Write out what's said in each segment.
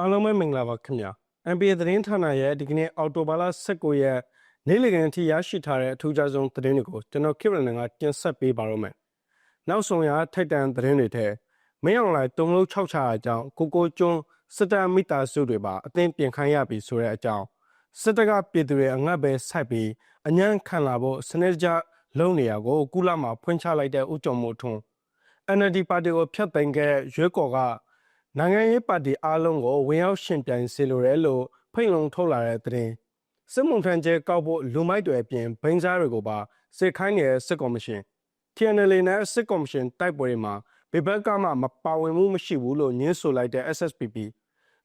အားလုံးပဲမင်္ဂလာပါခင်ဗျာ NBA သတင်းဌာနရဲ့ဒီကနေ့အော်တိုဘာလ19ရက်နေ့လည်ခင်းအထိရရှိထားတဲ့အထူးခြားဆုံးသတင်းတွေကိုကျွန်တော်ခိရနန်ကတင်ဆက်ပေးပါတော့မယ်နောက်ဆုံးရထိုက်တန်သတင်းတွေထဲမင်းအောင်လှိုင်တုံလုံး6ချအကြောင်းကိုကိုကျွန်းစစ်တပ်မိသားစုတွေပါအသင်းပြင်ခိုင်းရပြီဆိုတဲ့အကြောင်းစစ်တပ်ကပြည်သူတွေအငတ်ပဲဆိုက်ပြီးအញ្ញံခံလာဖို့စနစ်တကျလုံနေရကိုကုလမှာဖွင့်ချလိုက်တဲ့ဥကြုံမို့ထွန်း NLD ပါတီကိုဖျက်သိမ်းခဲ့တဲ့ရွေးကော်က နိုင်ငံရေးပါတီအားလုံးကိုဝင်ရောက်ရှင်ပြိုင်စေလိုတယ်လို့ဖိတ်လုံထုတ်လာတဲ့သတင်းစစ်မှုထမ်းကျဲကောက်ဖို့လူမိုက်တွေအပြင်ဘိန်းစားတွေကိုပါစစ်ခိုင်းနေတဲ့စစ်ကော်မရှင် TNL နဲ့စစ်ကော်မရှင်တိုက်ပွဲတွေမှာဘေဘက်ကမှမပါဝင်မှုမရှိဘူးလို့ညင်းဆိုလိုက်တဲ့ SSPP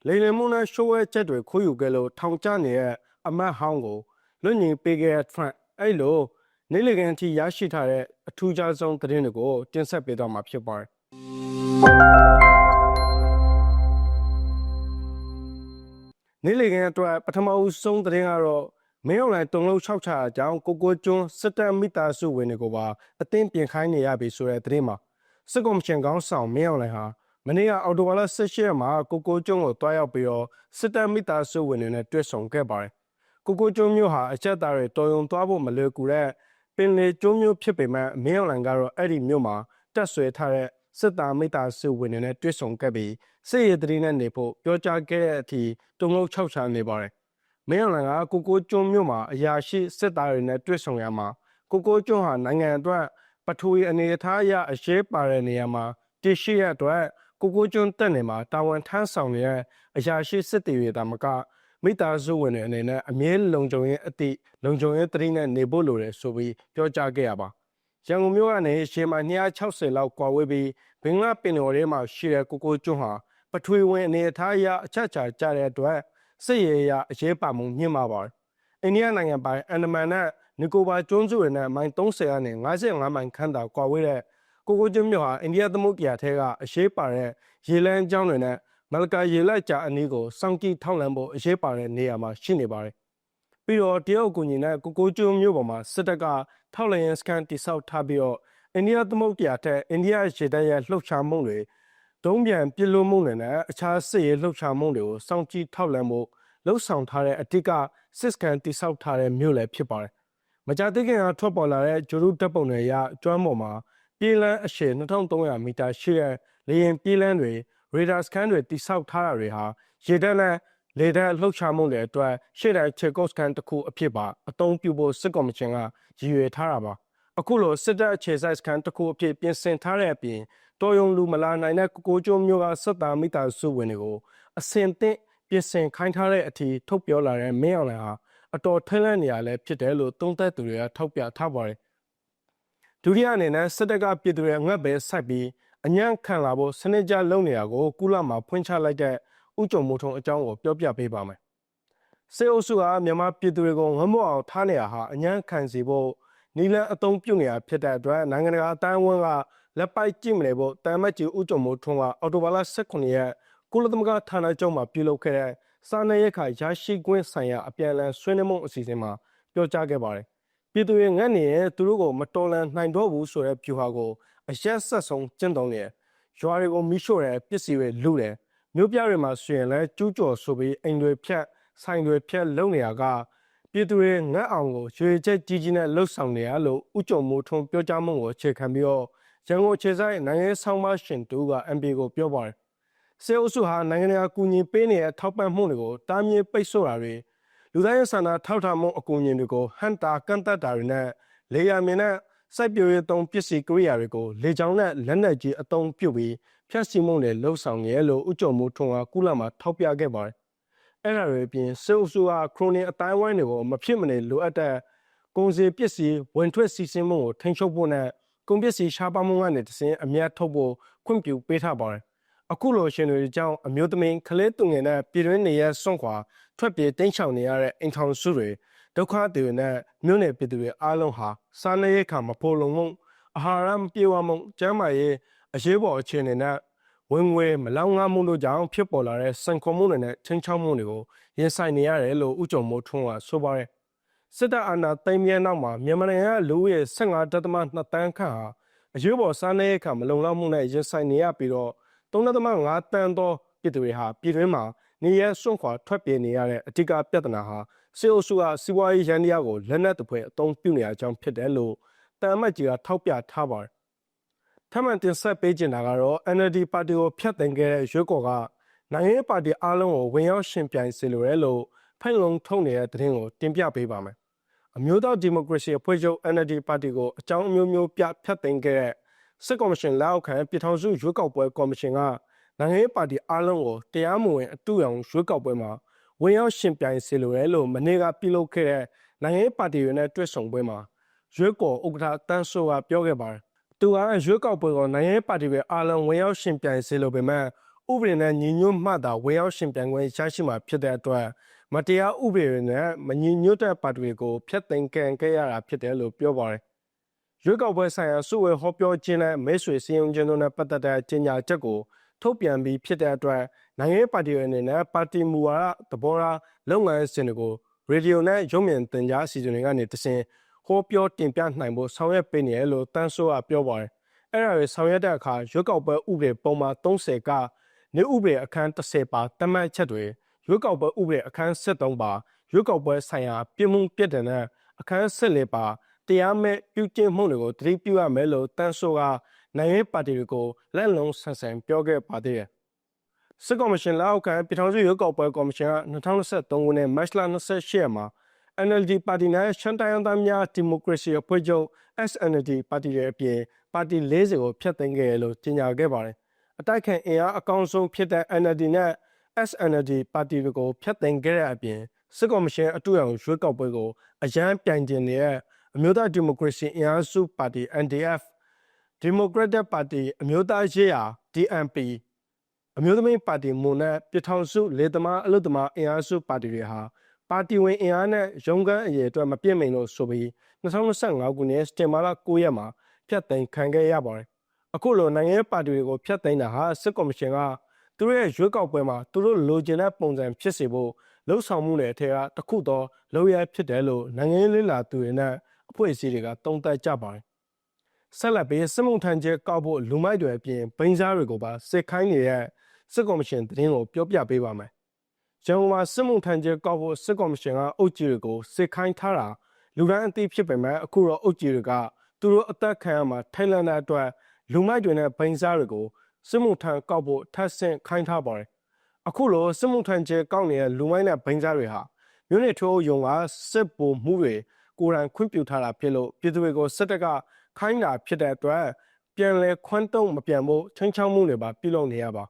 လိန်လည်မှုနဲ့ရှိုးဝဲချက်တွေခိုးယူခဲ့လို့ထောင်ကျနေတဲ့အမတ်ဟောင်းကိုလွတ်ညင်ပေးခဲ့တဲ့ Trump အဲ့လိုနေ့လည်ခင်းအထိရရှိထားတဲ့အထူးခြားဆုံးသတင်းတွေကိုတင်ဆက်ပေးတော့မှာဖြစ်ပါတယ် နေ့လည်ခင်းအတွက်ပထမဦးဆုံးသတင်းကတော့မင်းအောင်လှိုင်တုံလုံး၆ချာအကြောင်းကိုကိုကျွန်းစစ်တပ်မိသားစုဝင်တွေကိုပါအသင်းပြင်ခိုင်းနေရပြီဆိုတဲ့သတင်းမှာစစ်ကော်မရှင်ကောင်းဆောင်မင်းအောင်လှိုင်ဟာမနေ့ကအော်တိုဘာလ16ရက်မှာကိုကိုကျွန်းကိုတွားရောက်ပြီးတော့စစ်တပ်မိသားစုဝင်တွေနဲ့တွေ့ဆုံခဲ့ပါတယ်ကိုကိုကျွန်းမျိုးဟာအချက်သားတွေတော်ယုံသွားဖို့မလွယ်ကူတဲ့ပင်လေကျွန်းမျိုးဖြစ်ပေမဲ့မင်းအောင်လှိုင်ကတော့အဲ့ဒီမျိုးမှာတက်ဆွဲထားတဲ့ စစ်သားမိသားစုဝင်တွေနဲ့တွေ့ဆုံခဲ့ပြီးစစ်ရေးတရီနဲ့နေဖို့ပြောကြားခဲ့တဲ့အထိတုံလုံး၆ချာနေပါတယ်မင်းအောင်လှိုင်ကကိုကိုကျွန်းမျိုးမှာအရာရှိစစ်သားတွေနဲ့တွေ့ဆုံရမှာကိုကိုကျွန်းဟာနိုင်ငံအတွက်ပထဝီအနေအထားအရအရှေးပါတဲ့နေရာမှာတရှိရအတွက်ကိုကိုကျွန်းတက်နေမှာတာဝန်ထမ်းဆောင်နေတဲ့အရာရှိစစ်တီတွေတာမကမိသားစုဝင်တွေအနေနဲ့အမြဲလုံခြုံရေးအသည့်လုံခြုံရေးတရီနဲ့နေဖို့လိုတယ်ဆိုပြီးပြောကြားခဲ့ရပါ ရန်ကုန်မြို့ကနေရှေမိုင်260လောက်ကွာဝေးပြီးဘင်္ဂလားပင်လယ်ထဲမှာရှိတဲ့ကိုကိုကျွန်းဟာပထဝီဝင်အနေအထားအရအချက်ချာကြတဲ့အတွက်စစ်ရေးအရအရေးပါမှုမြင့်မာပါတယ်အိန္ဒိယနိုင်ငံပိုင်အန်ဒမန်နဲ့နီကိုဘာကျွန်းစုတွေနဲ့မိုင်30ကနေ55မိုင်ခန့်သာကွာဝေးတဲ့ကိုကိုကျွန်းမြို့ဟာအိန္ဒိယသမုဒ္ဒရာထဲကအရေးပါတဲ့ရေလမ်းကြောင်းတွေနဲ့မလကာရေလက်ကြားအနီးကိုစောင့်ကြည့်ထောက်လှမ်းဖို့အရေးပါတဲ့နေရာမှာရှိနေပါတယ်။ ပြီးတော့တရုတ်ကူညီနဲ့ကိုကိုကျွန်းမြို့ပေါ်မှာစစ်တပ်ကထောက်လှမ်းရေးစကန်တိစောက်ထားပြီးတော့အိန္ဒိယသမုဒ္ဒရာထက်အိန္ဒိယရေတပ်ရဲ့လှုပ်ရှားမှုတွေဒုံးပြန်ပြစ်လို့မှုတွေနဲ့အခြားစစ်ရေးလှုပ်ရှားမှုတွေကိုစောင့်ကြည့်ထောက်လှမ်းဖို့လှုပ်ဆောင်ထားတဲ့အထက်ကစစ်စကန်တိစောက်ထားတဲ့မြို့လည်းဖြစ်ပါတယ်။မကြာသေးခင်ကထွက်ပေါ်လာတဲ့ဂျိုရုတပ်ပုံတွေအရကျွမ်းပေါ်မှာပြေးလန်းအရှည်2300မီတာရှိတဲ့လေရင်ပြေးလန်းတွေရေဒါစကန်တွေတိစောက်ထားတာတွေဟာရေတပ်နဲ့ လေတပ်လှုပ်ရှားမှုတွေအတွက်ရှေ့တိုင်းချေကော့စကန်တစ်ခုအဖြစ်ပါအသုံးပြုဖို့စစ်ကော်မရှင်ကရည်ရွယ်ထားတာပါအခုလိုစစ်တပ်အခြေစိုက်စကန်တစ်ခုအဖြစ်ပြင်ဆင်ထားတဲ့အပြင်တော်ယုံလူမလာနိုင်တဲ့ကိုကိုကျိုးမျိုးကစစ်သားမိသားစုဝင်တွေကိုအစင်သင့်ပြင်ဆင်ခိုင်းထားတဲ့အထိထုတ်ပြောလာတဲ့မင်းအောင်လှိုင်ဟာအတော်ထင်းလန့်နေရလဲဖြစ်တယ်လို့သုံးသပ်သူတွေကထောက်ပြထားပါတယ်ဒုတိယအနေနဲ့စစ်တပ်ကပြည်သူတွေငတ်ပဲဆိုက်ပြီးအညံ့ခံလာဖို့စနစ်ကျလုံနေရကိုကုလမှာဖွင့်ချလိုက်တဲ့ ဥကြုံမိုးထုံအကြောင်းကိုပြောပြပေးပါမယ်။စေအုပ်စုကမြန်မာပြည်သူတွေကိုငမို့အောင်ထားနေရဟာအညံ့ခံစီဖို့နီလန်အုံပြုတ်နေရဖြစ်တဲ့အတွက်နိုင်ငံတကာအတိုင်းအဝန်းကလက်ပိုက်ကြည့်မလဲဖို့တမ်မတ်ကြီးဥကြုံမိုးထုံကအော်တိုဘာလ18ရက်ကုလသမဂ္ဂဌာနချုပ်မှာပြုလုပ်ခဲ့တဲ့စာနယ်ရက်ခါရရှိခွင့်ဆိုင်ရာအပြန်အလှန်ဆွေးနွေးမှုအစီအစဉ်မှာပြောကြားခဲ့ပါတယ်။ပြည်သူတွေငတ်နေရင်သူတို့ကိုမတော်လန်နိုင်တော့ဘူးဆိုတဲ့ဖြူဟာကိုအရက်ဆက်ဆုံးကျင့်သုံးနေရွာတွေကိုမိရှို့တယ်ပစ္စည်းတွေလူတယ် မြို့ပြတွေမှာဆိုရင်လည်းကျူးကျော်ဆိုပြီးအိမ်တွေဖြတ်ဆိုင်တွေဖြတ်လုံနေရကပြည်သူတွေငတ်အောင်ကိုရွေချက်ကြီးကြီးနဲ့လှုပ်ဆောင်နေရလို့ဥကြုံမိုးထုံပြောကြားမှုကိုအခြေခံပြီးတော့ရန်ကုန်ခြေဆိုင်နိုင်ငံရေးဆောင်မရှင်တူက MP ကိုပြောပါတယ်စေအုပ်စုဟာနိုင်ငံတကာကူညီပေးနေတဲ့ထောက်ပံ့မှုတွေကိုတားမြစ်ပိတ်ဆို့တာတွေလူသားရေးဆန္ဒထောက်ထားမှုအကူအညီတွေကိုဟန်တာကန့်သက်တာတွေနဲ့လေယာဉ်မြင်နဲ့စိုက်ပျိုးရေးသုံးပစ္စည်းကိရိယာတွေကိုလေကြောင်းနဲ့လက်နက်ကြီးအသုံးပြုပြီး ဖျက်ဆီးမှုတွေလှုပ်ဆောင်ရဲလို့ဥကြုံမှုထွန်းကကုလမှာထောက်ပြခဲ့ပါတယ်။အဲ့ဒါတွေအပြင်စေအုပ်စုကခရိုနီအတိုင်းဝိုင်းတွေကိုမဖြစ်မနေလိုအပ်တဲ့ကုန်စည်ပစ္စည်းဝင်ထွက်စီးဆင်းမှုကိုထိန်းချုပ်ဖို့နဲ့ကုန်ပစ္စည်းရှားပါမှုကနေတစင်းအများထုတ်ဖို့ခွင့်ပြုပေးထားပါတယ်။အခုလိုရှင်တွေကြောင့်အမျိုးသမီးကလေးသူငယ်နဲ့ပြည်တွင်းနေရဆွန့်ခွာထွက်ပြေးတိမ်းရှောင်နေရတဲ့အိမ်ထောင်စုတွေဒုက္ခတွေနဲ့မြို့နယ်ပြည်သူတွေအားလုံးဟာစားနပ်ရိက္ခာမဖိုလုံမှုအာဟာရမပြေဝမှုကျန်းမာရေး အရေးပေါ်အခြေအနေနဲ့ဝင်ငွေမလောင်ငါမှုတို့ကြောင့်ဖြစ်ပေါ်လာတဲ့စံခေါ်မှုတွေနဲ့ချင်းချောက်မှုတွေကိုရင်ဆိုင်နေရတယ်လို့ဥကြုံမိုးထွန်းကဆိုပါတယ်စစ်တပ်အာဏာသိမ်းမြဲနောက်မှာမြန်မာနိုင်ငံကလူဦးရေ15.2တန်းခန့်ဟာအရေးပေါ်စားနပ်ရိက္ခာမလုံလောက်မှုနဲ့ရင်ဆိုင်နေရပြီးတော့3.5တန်းသောပြည်သူတွေဟာပြည်တွင်းမှာနေရစွန့်ခွာထွက်ပြေးနေရတဲ့အဓိကပြဿနာဟာစေအုပ်စုကစီးပွားရေးရန်တရားကိုလက်နက်တစ်ဖွဲအသုံးပြုနေရကြောင်းဖြစ်တယ်လို့တန်အမတ်ကြီးကထောက်ပြထားပါတယ်။ ထပ်မံတင်ဆက်ပေးချင်တာကတော့ NLD ပါတီကိုဖျက်သိမ်းခဲ့တဲ့ရွေးကော်ကနိုင်ငံရေးပါတီအားလုံးကိုဝင်ရောက်ရှင်ပြိုင်စေလိုရဲလို့ဖိတ်လုံထုတ်နေတဲ့သတင်းကိုတင်ပြပေးပါမယ်။အမျိုးသားဒီမိုကရေစီအဖွဲ့ချုပ် NLD ပါတီကိုအကြောင်းအမျိုးမျိုးပြဖျက်သိမ်းခဲ့တဲ့စစ်ကော်မရှင်လက်အောက်ခံပြည်ထောင်စုရွေးကောက်ပွဲကော်မရှင်ကနိုင်ငံရေးပါတီအားလုံးကိုတရားမဝင်အတူရောင်ရွေးကောက်ပွဲမှာဝင်ရောက်ရှင်ပြိုင်စေလိုရဲလို့မနေ့ကပြုလုပ်ခဲ့တဲ့နိုင်ငံရေးပါတီတွေနဲ့တွေ့ဆုံပွဲမှာရွေးကော်ဥက္ကဋ္ဌတန်းဆိုးကပြောခဲ့ပါတယ်။ သူကရွေးကောက်ပွဲကိုနိုင်ငံရေးပါတီတွေအားလုံးဝင်ရောက်ရှင်ပြိုင်စေလိုပေမဲ့ဥပဒေနဲ့ညီညွတ်မှသာဝင်ရောက်ရှင်ပြိုင်ခွင့်ရရှိမှာဖြစ်တဲ့အတွက်မတရားဥပဒေတွေနဲ့မညီညွတ်တဲ့ပါတီတွေကိုဖျက်သိမ်းကန်ခဲ့ရတာဖြစ်တယ်လို့ပြောပါတယ်။ရွေးကောက်ပွဲဆိုင်ရာစုဝေဟောပြောခြင်းနဲ့မဲဆွေစည်းရုံးခြင်းတို့နဲ့ပတ်သက်တဲ့ကြေညာချက်ကိုထုတ်ပြန်ပြီးဖြစ်တဲ့အတွက်နိုင်ငံရေးပါတီတွေအနေနဲ့ပါတီမူဝါဒသဘောထားလုပ်ငန်းစဉ်တွေကိုရေဒီယိုနဲ့ရုပ်မြင်သင်ကြားအစီအစဉ်တွေကနေတဆင့် ဟောပြောတင်ပြနိုင်ဖို့ဆောင်ရွက်ပေးနေတယ်လို့တန်းဆိုးကပြောပါတယ်။အဲ့ဒါတွေဆောင်ရွက်တဲ့အခါရွေးကောက်ပွဲဥပဒေပုံမှန်30ကနေဥပဒေအခန်း30ပါတမတ်ချက်တွေရွေးကောက်ပွဲဥပဒေအခန်း73ပါရွေးကောက်ပွဲဆိုင်ရာပြည်မှုပြည့်တဲ့နဲ့အခန်း14ပါတရားမဲ့ပြုကျင့်မှုတွေကိုတတိပြုရမယ်လို့တန်းဆိုးကနိုင်ငံရေးပါတီတွေကိုလက်လုံးဆန်ဆန်ပြောခဲ့ပါသေးတယ်။စစ်ကော်မရှင်လက်အောက်ကပြည်ထောင်စုရွေးကောက်ပွဲကော်မရှင်က2023ခုနှစ်မတ်လ28ရက်မှာ NLD ပါတီနဲ့ရှမ်းတိုင်းသားများဒီမိုကရေစီအဖွဲ့ချုပ် SND ပါတီရဲ့အပြင်ပါတီ40ကိုဖျက်သိမ်းခဲ့ရလို့ကြေညာခဲ့ပါတယ်။အတိုက်ခံအင်အားအကောင်းဆုံးဖြစ်တဲ့ NLD နဲ့ SND ပါတီတွေကိုဖျက်သိမ်းခဲ့တဲ့အပြင်စစ်ကော်မရှင်အတူအောင်ရွေးကောက်ပွဲကိုအရန်ပြိုင်တင်နေတဲ့အမျိုးသားဒီမိုကရေစီအင်အားစုပါတီ NDF Democratic Party အမျိုးသားရေးရာ DMP အမျိုးသမီးပါတီမွန်နဲ့ပြည်ထောင်စုလေသမားအလုသမားအင်အားစုပါတီတွေဟာ ပါတီဝင်အင်အားနဲ့ရုံးခန်းအရေးအတွက်မပြည့်မိန်လို့ဆိုပြီး2025ခုနှစ်စတင်မာလာ9ရက်မှာဖျက်သိမ်းခံခဲ့ရပါတယ်။အခုလိုနိုင်ငံရေးပါတီတွေကိုဖျက်သိမ်းတာဟာစစ်ကော်မရှင်ကသူတို့ရဲ့ရွေးကောက်ပွဲမှာသူတို့လိုချင်တဲ့ပုံစံဖြစ်စေဖို့လှုံ့ဆော်မှုတွေအထက်ကတစ်ခုသောလောရဖြစ်တယ်လို့နိုင်ငံရေးလှလာသူတွေနဲ့အဖွဲ့အစည်းတွေကသုံးသပ်ကြပါတယ်ဆက်လက်ပြီးစစ်မှုထမ်းကျဲကောက်ဖို့လူမိုက်တွေအပြင်ဘိန်းစားတွေကိုပါစစ်ခိုင်းနေတဲ့စစ်ကော်မရှင်သတင်းကိုပြောပြပေးပါမယ်။ ရန်ကုန်မှာစစ်မှုထမ်းကျဲကောက်ဖို့စစ်ကော်မရှင်ကအုပ်ကြီးတွေကိုစစ်ခိုင်းထားတာလူတိုင်းအသိဖြစ်ပေမဲ့အခုတော့အုပ်ကြီးတွေကသူတို့အသက်ခံရမှာထိုင်လန်တဲ့အတွက်လူမိုက်တွေနဲ့ဘိန်းစားတွေကိုစစ်မှုထမ်းကောက်ဖို့ထပ်ဆင့်ခိုင်းထားပါတယ်။အခုလိုစစ်မှုထမ်းကျဲကောက်နေတဲ့လူမိုက်နဲ့ဘိန်းစားတွေဟာမြို့နယ်ထိုးယုံကစစ်ဗိုလ်မှုတွေကိုယ်တိုင်ခွင့်ပြုထားတာဖြစ်လို့ပြည်သူတွေကိုစစ်တပ်ကခိုင်းတာဖြစ်တဲ့အတွက်ပြန်လဲခွန်းတုံးမပြန်ဖို့ချင်းချောင်းမှုတွေပါပြုလုပ်နေရပါ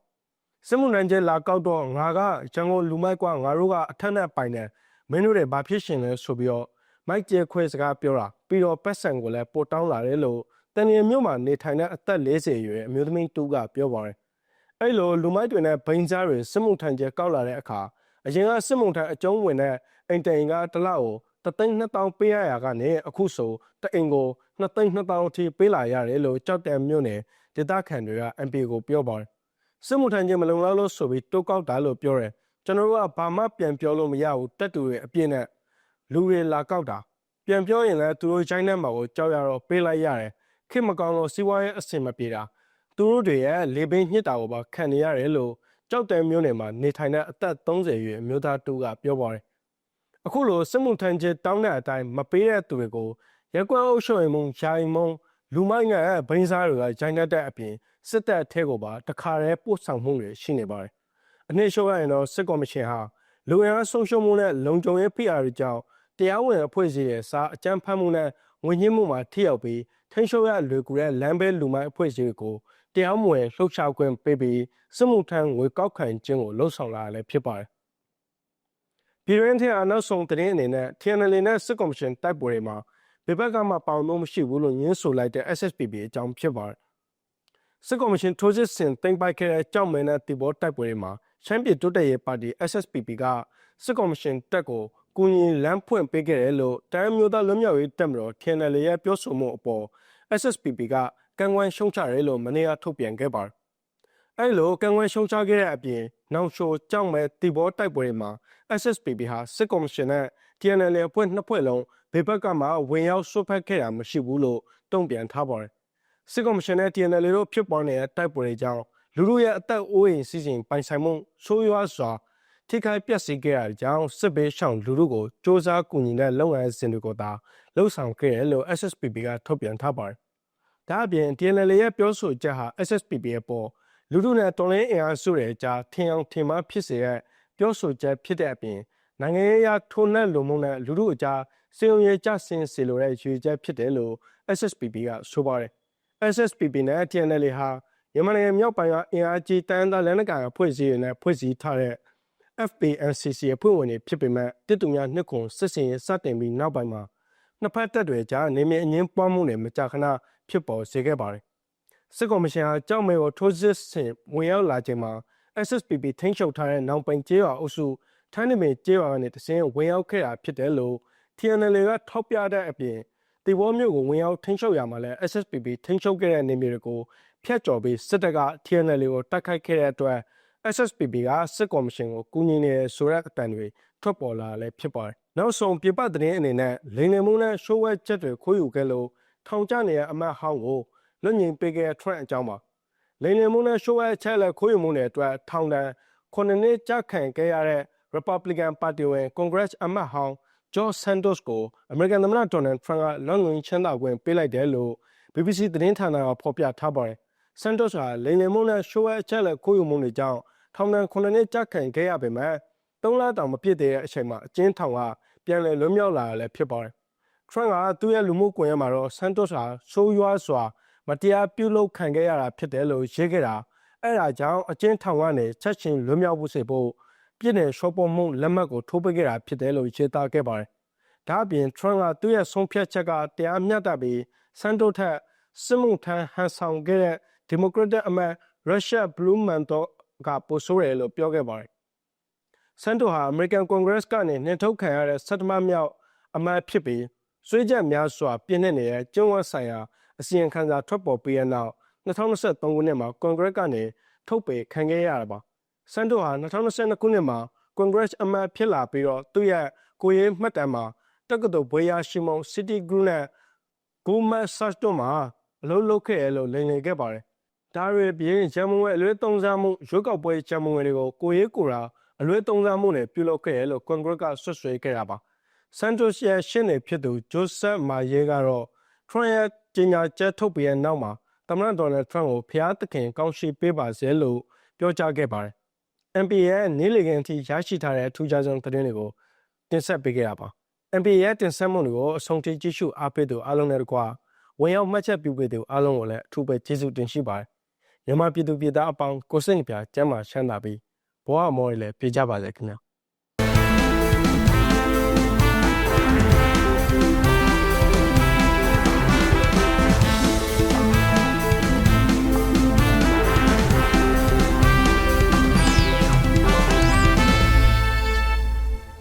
စစ်မှုရန်ကျဲလာကောက်တော့ငါကရန်ကုန်လူမိုက်ကငါတို့ကအထက်နဲ့ပိုင်တယ်မင်းတို့တွေဘာဖြစ်ရှင်လဲဆိုပြီးတော့မိုက်ကျဲခွဲစကားပြောတာပြီးတော့ပက်ဆန်ကိုလည်းပို့တောင်းလာတယ်လို့တန်ရမြို့မှာနေထိုင်တဲ့အသက်40အရွယ်အမျိုးသမီးတူကပြောပါတယ်အဲ့လိုလူမိုက်တွေနဲ့ဘိန်းစားတွေစစ်မှုထမ်းကျဲကောက်လာတဲ့အခါအရင်ကစစ်မှုထမ်းအကျုံးဝင်တဲ့အိမ်တိုင်ကတလောက်ကိုတသိန်း2000ပေးရရကနေအခုဆိုတအိမ်ကို2သိန်း2000အထိပေးလာရတယ်လို့ကြောက်တံမြို့နယ်ဒေသခံတွေက MP ကိုပြောပါတယ် စစ်မှုထမ်းခြင်းမလုံလောက်လို့ဆိုပြီးတိုးကောက်တာလို့ပြောတယ်ကျွန်တော်တို့ကဘာမှပြန်ပြောလို့မရဘူးတက်တူတွေအပြည့်နဲ့လူတွေလာကောက်တာပြန်ပြောရင်လည်းသူတို့ချိုင်းထဲမှာကိုကြောက်ရတော့ပေးလိုက်ရတယ်ခင်မကောင်းလို့စီးပွားရေးအဆင်မပြေတာသူတို့တွေရဲ့လေပင်ညှစ်တာကိုပါခံနေရတယ်လို့ကြောက်တယ်မျိုးနယ်မှာနေထိုင်တဲ့အသက်30ရွယ်အမျိုးသားတူကပြောပါတယ်အခုလိုစစ်မှုထမ်းခြင်းတောင်းတဲ့အတိုင်းမပေးတဲ့သူတွေကိုရက်ကွက်အုပ်ချုပ်ရင်မုံယာယီမုံလူမိုက်ငယ်ဘိန်းစားတွေကဂျိုင်းတက်တဲ့အပြင် စစ်တပ်အထက်ကိုပါတခါတည်းပို့ဆောင်မှုတွေရှိနေပါတယ်။အနည်းရှုံးရရင်တော့စစ်ကော်မရှင်ဟာလူရန်ဆုံးရှုံးမှုနဲ့လုံခြုံရေးဖိအားတွေကြောင့်တရားဝင်အဖွဲ့အစည်းရဲ့စာအကြမ်းဖက်မှုနဲ့ငွေညှင်းမှုမှာထိရောက်ပြီးထိန်းချုပ်ရလွယ်ကူတဲ့လမ်းဘေးလူမိုက်အဖွဲ့အစည်းကိုတရားမဝင်လှုပ်ရှားခွင့်ပေးပြီးစစ်မှုထမ်းငွေကောက်ခံခြင်းကိုလှုံ့ဆော်လာရလည်းဖြစ်ပါတယ်။ပြည်ရင်းထအနောက်ဆုံးတရင်အနေနဲ့ TNL နဲ့စစ်ကော်မရှင်တိုက်ပွဲတွေမှာဘယ်ဘက်ကမှပေါင်လို့မရှိဘူးလို့ညင်းဆိုလိုက်တဲ့ SSPP အကြောင်းဖြစ်ပါတယ်။ စစ်ကော်မရှင်ထိုးစစ်ဆင်တင်ပိုက်ခဲ့တဲ့ကြောက်မဲနဲ့တီဘောတိုက်ပွဲတွေမှာရှမ်းပြည်တိုးတက်ရေးပါတီ SSPP ကစစ်ကော်မရှင်တက်ကိုကူညီလမ်းဖွင့်ပေးခဲ့တယ်လို့တိုင်းမျိုးသားလွတ်မြောက်ရေးတပ်မတော် TNL ရဲ့ပြောဆိုမှုအပေါ် SSPP ကကန့်ကွက်ရှုံချတယ်လို့မနေ့ကထုတ်ပြန်ခဲ့ပါတယ်။အဲလိုကန့်ကွက်ရှုံချခဲ့တဲ့အပြင်နောက်ရှိုကြောက်မဲတီဘောတိုက်ပွဲတွေမှာ SSPP ဟာစစ်ကော်မရှင်နဲ့ TNL အဖွဲ့နှစ်ဖွဲ့လုံးဘေဘက်ကမှဝင်ရောက်ဆွတ်ဖက်ခဲ့တာမရှိဘူးလို့တုံ့ပြန်ထားပါတယ်။ စစ်ကော်မရှင်နဲ့ TNL တို့ဖြစ်ပေါ်နေတဲ့တိုက်ပွဲတွေကြောင့်လူလူရဲ့အသက်အိုးအိမ်စီစဉ်ပိုင်ဆိုင်မှုဆိုးရွားစွာထိခိုက်ပျက်စီးခဲ့ရတဲ့ကြောင့်စစ်ဘေးရှောင်လူထုကိုစ조사ကူညီတဲ့လုပ်ငန်းစဉ်တွေကိုသာလှုပ်ဆောင်ခဲ့တယ်လို့ SSPP ကထုတ်ပြန်ထားပါတယ်။ဒါအပြင် DNL ရဲ့ပြောဆိုချက်ဟာ SSPP ရဲ့ပေါ်လူထုနဲ့တော်လှန်ရေးအင်အားစုတွေအကြားထင်အောင်ထင်မှားဖြစ်စေတဲ့ပြောဆိုချက်ဖြစ်တဲ့အပြင်နိုင်ငံရေးအရထိုးနှက်လိုမှုနဲ့လူထုအကြားစေုံရဲကြဆင်းစေလိုတဲ့ရည်ရွယ်ချက်ဖြစ်တယ်လို့ SSPP ကဆိုပါတယ်။ SSPP နဲ့ TNL ဟာမြန်မာနိုင်ငံမြောက်ပိုင်းကအင်အားကြီးတန်းသားလက်နက်ကိုင်အဖွဲ့အစည်းတွေနဲ့ဖွဲ့စည်းထားတဲ့ FPNCC အဖွဲ့ဝင်တွေဖြစ်ပေမဲ့တစ်တူများနှစ်ခွန်စစ်စင်ရေးစတင်ပြီးနောက်ပိုင်းမှာနှစ်ဖက်တပ်တွေကြားနေမြေအငင်းပွားမှုတွေမကြာခဏဖြစ်ပေါ်စေခဲ့ပါတယ်။စစ်ကော်မရှင်ဟာကြောက်မဲကိုထိုးစစ်ဆင်ဝင်ရောက်လာချိန်မှာ SSPP ထိန်းချုပ်ထားတဲ့နောင်ပိုင်ကျေးရွာအုပ်စုထန်းနေမင်ကျေးရွာကနေတစင်းဝင်ရောက်ခဲ့တာဖြစ်တယ်လို့ TNL ကထောက်ပြတဲ့အပြင် တီဘောမျိုးကိုဝင်ရောက်ထိန်းချုပ်ရမှာလဲ SSPP ထိန်းချုပ်ခဲ့တဲ့နေမြေတွေကိုဖျက်ကျော်ပြီးစစ်တပ်က TNL ကိုတိုက်ခိုက်ခဲ့တဲ့အတွက် SSPP ကစစ်ကော်မရှင်ကိုကူညီနေဆိုတဲ့အတန်တွေထွက်ပေါ်လာလည်းဖြစ်ပါတယ်။နောက်ဆုံးပြပသတင်းအနေနဲ့လိန်လည်မှုနဲ့ရှိုးဝဲချက်တွေခိုးယူခဲ့လို့ထောင်ကျနေတဲ့အမတ်ဟောင်းကိုလွတ်ငင်ပေးခဲ့တဲ့ Trump အကြောင်းပါ။လိန်လည်မှုနဲ့ရှိုးဝဲချက်လက်ခိုးယူမှုတွေအတွက်ထောင်ဒဏ်9နှစ်ကြာခံခဲ့ရတဲ့ Republican ပါတီဝင် Congress အမတ်ဟောင်း George Santos ကိုအမေရိကန်သမ္မတဒေါ်နယ်ထရန့်ကလွန်ငင်ချမ်းသာခွင့်ပေးလိုက်တယ်လို့ BBC သတင်းဌာနကဖော်ပြထားပါတယ်။ Santos ဟာလိန်လည်မှုနဲ့ရှိုးဝဲအချက်လက်ခိုးယူမှုတွေကြောင့်ထောင်ဒဏ်9နှစ်ကြာခံခဲ့ရပေမဲ့3လတောင်မပြည့်သေးတဲ့အချိန်မှာအကျဉ်းထောင်ကပြန်လည်လွတ်မြောက်လာရလည်းဖြစ်ပါတယ်။ Trump ကသူ့ရဲ့လူမှုကွန်ရက်မှာတော့ Santos ဟာဆိုးရွားစွာမတရားပြုလုပ်ခံခဲ့ရတာဖြစ်တယ်လို့ရေးခဲ့တာအဲ့ဒါကြောင့်အကျဉ်းထောင်ကနေချက်ချင်းလွတ်မြောက်ဖို့စေဖို့ ပြည်နယ်ရှော့ပေါ်မှုလက်မှတ်ကိုထိုးပေးခဲ့တာဖြစ်တယ်လို့ရေးသားခဲ့ပါတယ်။ဒါအပြင် Trump ကသူ့ရဲ့ဆုံးဖြတ်ချက်ကတရားမျှတပြီး Santos ထက်စစ်မှုထမ်းဟန်ဆောင်ခဲ့တဲ့ Democratic အမတ် Russia Blumenthal တော့ကပိုဆိုးတယ်လို့ပြောခဲ့ပါတယ်။ဆန်တိုဟာ American Congress ကနေနှင်ထုတ်ခံရတဲ့ဆတ်တမမြောက်အမတ်ဖြစ်ပြီးဆွေးချက်များစွာပြင်းနေတဲ့ကျုံဝတ်ဆိုင်ရာအစီရင်ခံစာထွက်ပေါ်ပြီးတဲ့နောက်2023ခုနှစ်မှာ Congress ကနေထုတ်ပယ်ခံခဲ့ရတာပါ။ ဆန်တိုဟာ2022ခုနှစ်မှာ Congress အမတ်ဖြစ်လာပြီးတော့သူ့ရဲ့ကိုရေးမှတ်တမ်းမှာတက္ကသိုလ်ဘွေးရရှိမုံ City Group နဲ့ Goldman Sachs တို့မှာအလုပ်လုပ်ခဲ့ရလို့လိန်လည်ခဲ့ပါတယ်ဒါတွေပြင်ရန်မုံဝဲအလွဲသုံးစားမှုရွေးကောက်ပွဲရန်မုံဝဲတွေကိုကိုရေးကိုရာအလွဲသုံးစားမှုနဲ့ပြုလုပ်ခဲ့ရလို့ကွန်ဂရက်ကဆွဆွဲခဲ့တာပါဆန်တိုရှ်ရဲ့ရှင်းနေဖြစ်သူဂျိုဆက်မာရဲကတော့ထရန့်ရဲ့ကြီးညာချက်ထုတ်ပြီးတဲ့နောက်မှာသမ္မတဒေါ်နယ်ထရန့်ကိုဖျားသခင်ကောင်းရှိပေးပါစေလို့ပြောကြားခဲ့ပါတယ် MP ရဲ့နေ့လည်ခင်းအထိရရှိထားတဲ့ထူးခြားဆုံးသတင်းတွေကိုတင်ဆက်ပေးခဲ့တာပါ MP ရဲ့တင်ဆက်မှုတွေကိုအဆုံးထိကြည့်ရှုအားပေးသူအားလုံးနဲ့တကွာဝင်ရောက်မှတ်ချက်ပြုပေးသူအားလုံးကိုလည်းအထူးပဲကျေးဇူးတင်ရှိပါတယ်မြန်မာပြည်သူပြည်သားအပေါင်းကိုစိတ်နှပြကျမ်းမာချမ်းသာပြီးဘဝမော်ရည်လည်းပြကြပါစေခင်ဗျာ